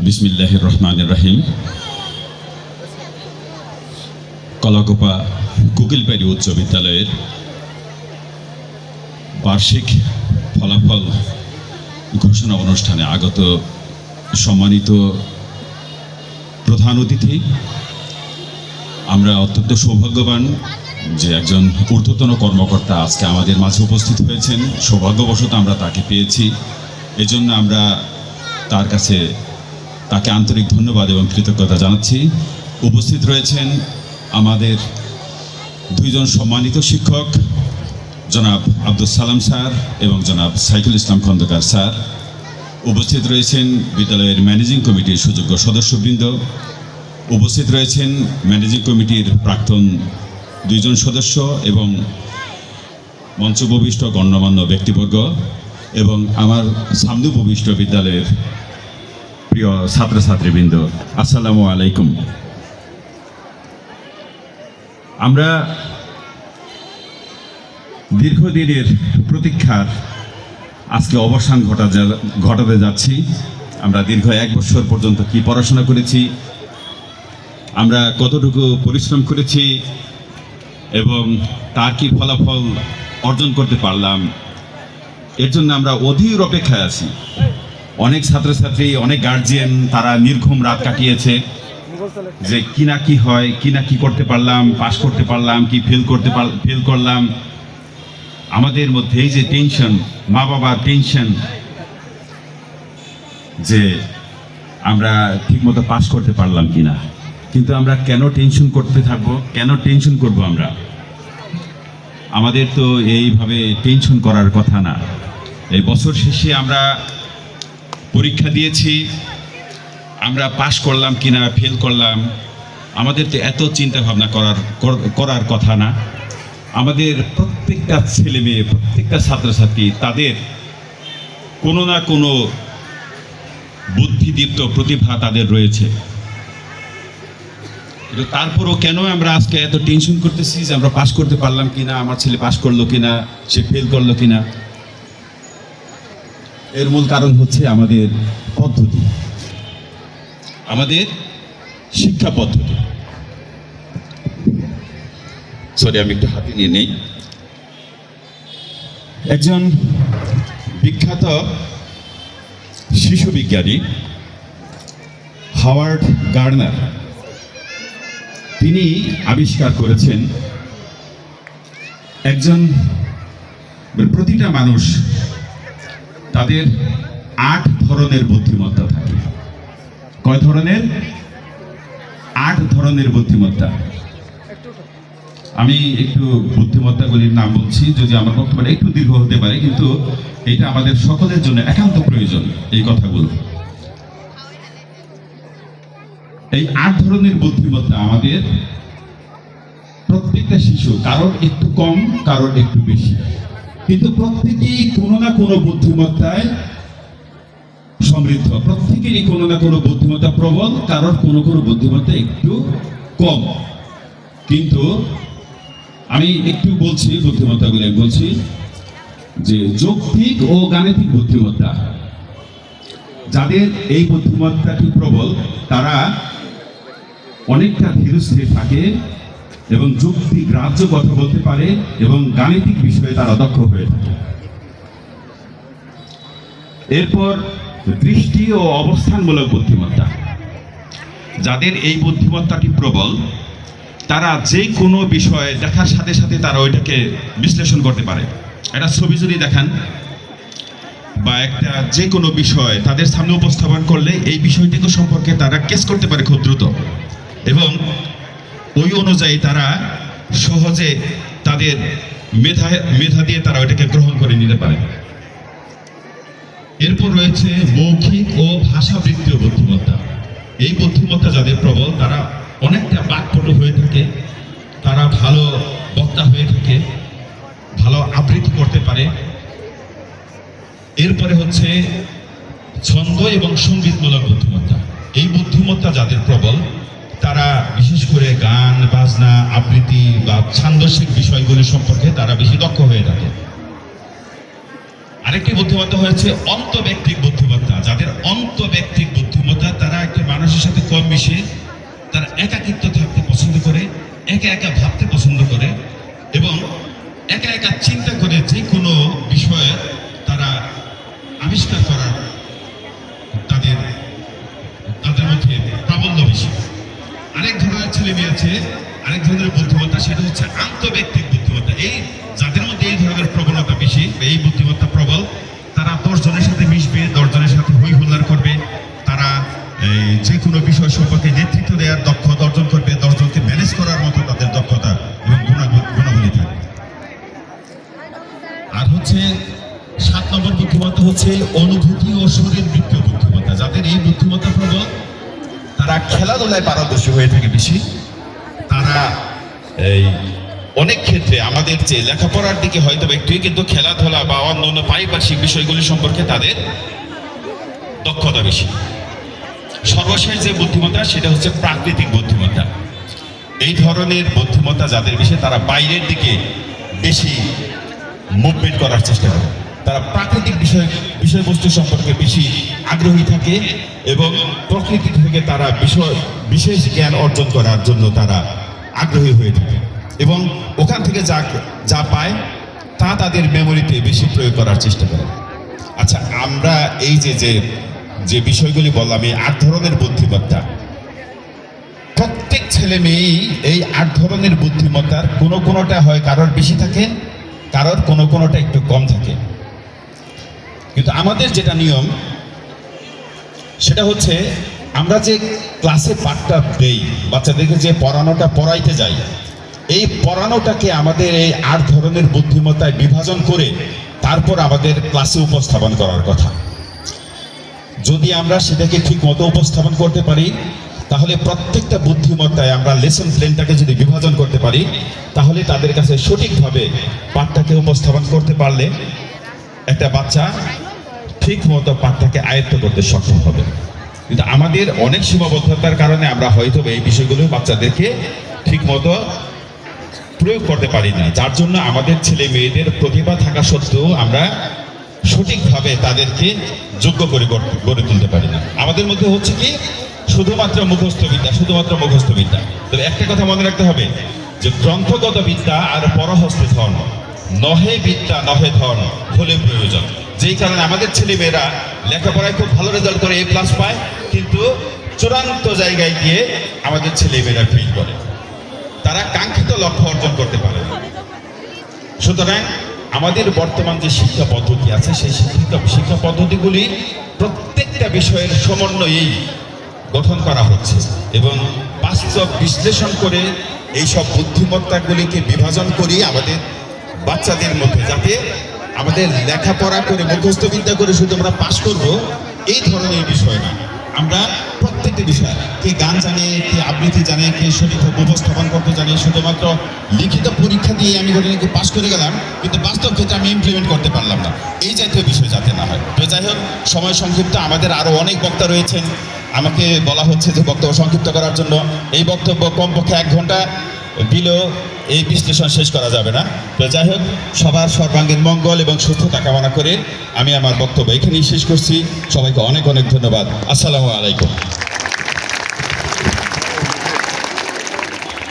বিসমিল্লাহ রহমান রাহিম। কলাকোপা কুকিলবাড়ি উচ্চ বিদ্যালয়ের বার্ষিক ফলাফল ঘোষণা অনুষ্ঠানে আগত সম্মানিত প্রধান অতিথি। আমরা অত্যন্ত সৌভাগ্যবান যে একজন ঊর্ধ্বতন কর্মকর্তা আজকে আমাদের মাঝে উপস্থিত হয়েছেন। সৌভাগ্যবশত আমরা তাকে পেয়েছি। এজন্য আমরা তার কাছে তাকে আন্তরিক ধন্যবাদ এবং কৃতজ্ঞতা জানাচ্ছি। উপস্থিত রয়েছেন আমাদের দুইজন সম্মানিত শিক্ষক, জনাব আব্দুল সালাম স্যার এবং জনাব সাইকুল ইসলাম খন্দকার স্যার। উপস্থিত রয়েছেন বিদ্যালয়ের ম্যানেজিং কমিটির সুযোগ্য সদস্যবৃন্দ। উপস্থিত রয়েছেন ম্যানেজিং কমিটির প্রাক্তন দুইজন সদস্য এবং মঞ্চভূমিষ্ঠ গণ্যমান্য ব্যক্তিবর্গ। এবং আমার সামদুভূমিষ্ঠ বিদ্যালয়ের প্রিয় ছাত্রছাত্রীবৃন্দ, আসসালামু আলাইকুম। আমরা দীর্ঘদিনের প্রতীক্ষার আজকে অবসান ঘটা ঘটাতে যাচ্ছি। আমরা দীর্ঘ এক বছর পর্যন্ত কি পড়াশোনা করেছি, আমরা কতটুকু পরিশ্রম করেছি, এবং তার কি ফলাফল অর্জন করতে পারলাম এর জন্য আমরা অধীর অপেক্ষায় আছি। অনেক ছাত্রছাত্রী, অনেক গার্জিয়ান তারা নির্ঘুম রাত কাটিয়েছে যে কি না কি হয়, কি না কি করতে পারলাম পাস করতে পারলাম, কি ফেল করতে ফেল করলাম। আমাদের মধ্যে এই যে টেনশন মা বাবার টেনশন যে আমরা ঠিকমতো পাস করতে পারলাম কিনা। কিন্তু আমরা কেন টেনশন করতে থাকব, কেন টেনশন করব আমরা? আমাদের তো এইভাবে টেনশন করার কথা না। এই বছর শেষে আমরা পরীক্ষা দিয়েছি। আমরা পাশ করলাম কিনা ফেল করলাম। আমাদের তো এত চিন্তা ভাবনা করার করার কথা না। আমাদের প্রত্যেকটা ছেলে মেয়ে, প্রত্যেকটা ছাত্রছাত্রী, তাদের কোনো না কোনো বুদ্ধিদীপ্ত প্রতিভা তাদের রয়েছে। তারপরও কেন আমরা আজকে এত টেনশন করতেছি যে আমরা পাশ করতে পারলাম কিনা, আমার ছেলে পাশ করল কিনা, সে ফেল করল কিনা? এর মূল কারণ হচ্ছে আমাদের পদ্ধতি। আমাদের শিক্ষা পদ্ধতি। সরি আমি একটু হাতে নিয়ে নেই। একজন বিখ্যাত শিশু বিজ্ঞানী, হাওয়ার্ড গার্নার, তিনি আবিষ্কার করেছেন একজন প্রতিটা মানুষ তাদের আট ধরনের বুদ্ধিমত্তা থাকে। কয় ধরনের? আট ধরনের বুদ্ধিমত্তা। আমি একটু বুদ্ধিমত্তাগুলির নাম বলছি, যদি আমার বক্তব্যটা একটু দীর্ঘ হতে পারে, কিন্তু এটা আমাদের সকলের জন্য একান্ত প্রয়োজন এই কথাগুলো। এই আট ধরনের বুদ্ধিমত্তা আমাদের প্রত্যেকটা শিশু, কারোর একটু কম, কারোর একটু বেশি। কিন্তু প্রত্যেকেই কোনো না কোনো বুদ্ধিমত্তায় সমৃদ্ধ। প্রত্যেকেরই কোনো না কোনো বুদ্ধিমত্তা প্রবল, কারোর কোনো কোনো বুদ্ধিমত্তা একটু কম। কিন্তু আমি একটু বলছি বুদ্ধিমত্তাগুলো বলছি যে যৌক্তিক ও গাণিতিক বুদ্ধিমত্তা, যাদের এই বুদ্ধিমত্তাটি প্রবল, তারা অনেকটা ধীরস্থির থাকে এবং যুক্তি, গ্রাহ্য কথা বলতে পারে এবং গাণিতিক বিষয়ে তারা দক্ষ হয়ে থাকে। এরপর দৃষ্টি ও অবস্থানমূলক বুদ্ধিমত্তা। যাদের এই বুদ্ধিমত্তাটি প্রবল, তারা যে কোনো বিষয়ে দেখার সাথে সাথে তারা ওইটাকে বিশ্লেষণ করতে পারে। একটা ছবি যদি দেখান, বা একটা যে কোনো বিষয় তাদের সামনে উপস্থাপন করলে এই বিষয়টিকে সম্পর্কে তারা কেস করতে পারে খুব দ্রুত। এবং ওই অনুযায়ী তারা সহজে তাদের মেধা মেধা দিয়ে তারা ওইটাকে গ্রহণ করে নিতে পারে। এরপর রয়েছে মৌখিক ও ভাষাবৃত্তীয় বুদ্ধিমত্তা। এই বুদ্ধিমত্তা যাদের প্রবল, তারা অনেকটা বাকপটু হয়ে থাকে, তারা ভালো বক্তা হয়ে থাকে, ভালো আবৃত্তি করতে পারে। এরপরে হচ্ছে ছন্দ এবং সঙ্গীতমূলক বুদ্ধিমত্তা। এই বুদ্ধিমত্তা যাদের প্রবল তারা বিশেষ করে গান, বাজনা, আবৃত্তি বা ছান্দস্যিক বিষয়গুলি সম্পর্কে তারা বেশি দক্ষ হয়ে থাকে। আরেকটি বুদ্ধিমত্তা হয়েছে অন্ত অন্তব্যক্তিক বুদ্ধিমত্তা। যাদের অন্ত অন্তব্যক্তিক বুদ্ধিমত্তা, তারা একটা মানুষের সাথে কম মিশে, তারা একাকিত্ব থাকতে পছন্দ করে, একা একা ভাবতে পছন্দ করে এবং একা একা চিন্তা করে যে কোনো বিষয়ে তারা আবিষ্কার করার ধরনের ছেলে মেয়ে আছে আরেক ধরনের বুদ্ধিমত্তা সেটা হচ্ছে আন্তব্যক্তিক বুদ্ধিমত্তা। এই যাদের মধ্যে এই ধরনের প্রবণতা বেশি, এই বুদ্ধিমত্তা প্রবল, তারা দশ জনের সাথে মিশবে দশ জনের সাথে হই হুল্লার করবে। তারা যে কোনো বিষয় সম্পর্কে নেতৃত্ব দেওয়ার দক্ষতা অর্জন করবে, দশজনকে ম্যানেজ করার মতো তাদের দক্ষতা এবং গুণাবলী থাকবে। আর হচ্ছে সাত নম্বর বুদ্ধিমত্তা হচ্ছে অনুভূতি ও শরীর বৃত্তীয় খেলাধুলায় পারদর্শী হয়ে থাকে বেশি, তারা এই অনেক ক্ষেত্রে আমাদের যে লেখাপড়ার দিকে হয়তো একটুই কিন্তু খেলাধুলা বা অন্য অন্য পারিপার্শ্বিক বিষয়গুলি সম্পর্কে তাদের দক্ষতা বেশি। সর্বশেষ যে বুদ্ধিমত্তা, সেটা হচ্ছে প্রাকৃতিক বুদ্ধিমত্তা। এই ধরনের বুদ্ধিমত্তা যাদের বেশি, তারা বাইরের দিকে বেশি মুভমেন্ট করার চেষ্টা করে। তারা প্রাকৃতিক বিষয়, বিষয়বস্তু সম্পর্কে বেশি আগ্রহী থাকে এবং প্রকৃতি থেকে তারা বিষয়, বিশেষ জ্ঞান অর্জন করার জন্য তারা আগ্রহী হয়ে থাকে। এবং ওখান থেকে যা যা পায়, তা তাদের মেমোরিতে বেশি প্রয়োগ করার চেষ্টা করে। আচ্ছা আমরা এই যে যে যে বিষয়গুলি বললাম, এই আট ধরনের বুদ্ধিমত্তা। প্রত্যেক ছেলে মেয়েই এই আট ধরনের বুদ্ধিমত্তার কোনো কোনোটা হয় কারোর বেশি থাকে, কারোর কোনো কোনোটা একটু কম থাকে। কিন্তু আমাদের যেটা নিয়ম, সেটা হচ্ছে আমরা যে ক্লাসে পাঠটা দেই, বাচ্চাদেরকে যে পড়ানোটা পড়াইতে যাই, এই পড়ানোটাকে আমাদের এই আট ধরনের বুদ্ধিমত্তায় বিভাজন করে তারপর আমাদের ক্লাসে উপস্থাপন করার কথা। যদি আমরা সেটাকে ঠিক মতো উপস্থাপন করতে পারি, তাহলে প্রত্যেকটা বুদ্ধিমত্তায় আমরা লেসন প্ল্যানটাকে যদি বিভাজন করতে পারি, তাহলে তাদের কাছে সঠিকভাবে পাঠটাকে উপস্থাপন করতে পারলে একটা বাচ্চা ঠিক মতো পাঠটাকে আয়ত্ত করতে সক্ষম হবে। কিন্তু আমাদের অনেক সীমাবদ্ধতার কারণে আমরা হয়তো এই বিষয়গুলো বাচ্চাদেরকে ঠিক মতো প্রয়োগ করতে পারি না। যার জন্য আমাদের ছেলে মেয়েদের প্রতিভা থাকা সত্ত্বেও আমরা সঠিকভাবে তাদেরকে যোগ্য করে গড়ে তুলতে পারি না। আমাদের মধ্যে হচ্ছে কি, শুধুমাত্র মুখস্থ বিদ্যা, শুধুমাত্র মুখস্থ বিদ্যা। তবে একটা কথা মনে রাখতে হবে, যে গ্রন্থগত বিদ্যা আর পরহস্তে ধন, নহে বিদ্যা নহে ধন, হলে প্রয়োজন। যেই কারণে আমাদের ছেলে মেয়েরা লেখাপড়ায় খুব ভালো রেজাল্ট করে এ প্লাস পায়, কিন্তু চূড়ান্ত জায়গায় গিয়ে আমাদের ছেলে মেয়েরা ফেল করে। তারা কাঙ্ক্ষিত লক্ষ্য অর্জন করতে পারে সুতরাং আমাদের বর্তমান যে শিক্ষা পদ্ধতি আছে, সেই শিক্ষা শিক্ষা পদ্ধতিগুলি প্রত্যেকটা বিষয়ের সমন্বয়েই গঠন করা হচ্ছে এবং বাস্তব বিশ্লেষণ করে এই সব বুদ্ধিমত্তাগুলিকে বিভাজন করি আমাদের বাচ্চাদের মধ্যে যাতে আমাদের লেখাপড়া করে, মুখস্থ বিদ্যা করে শুধু আমরা পাশ করব, এই ধরনের বিষয় না। আমরা প্রত্যেকটি বিষয়, কে গান জানে, কে আবৃত্তি জানে, কে সঠিকভাবে উপস্থাপন করতে জানে, শুধুমাত্র লিখিত পরীক্ষা দিয়ে আমি ঘটনাকে পাশ করে গেলাম, কিন্তু বাস্তব ক্ষেত্রে আমি ইমপ্লিমেন্ট করতে পারলাম না। এই জাতীয় বিষয় যাতে না হয়। তো যাই হোক, সময় সংক্ষিপ্ত, আমাদের আরও অনেক বক্তা রয়েছেন। আমাকে বলা হচ্ছে যে বক্তব্য সংক্ষিপ্ত করার জন্য। এই বক্তব্য কমপক্ষে এক ঘণ্টা। দিলেও এই বিশ্লেষণ শেষ করা যাবে না। তো যাই হোক, সবার সর্বাঙ্গীন মঙ্গল এবং সুস্থতা কামনা করে আমি আমার বক্তব্য এখানেই শেষ করছি। সবাইকে অনেক অনেক ধন্যবাদ। আসসালামু আলাইকুম।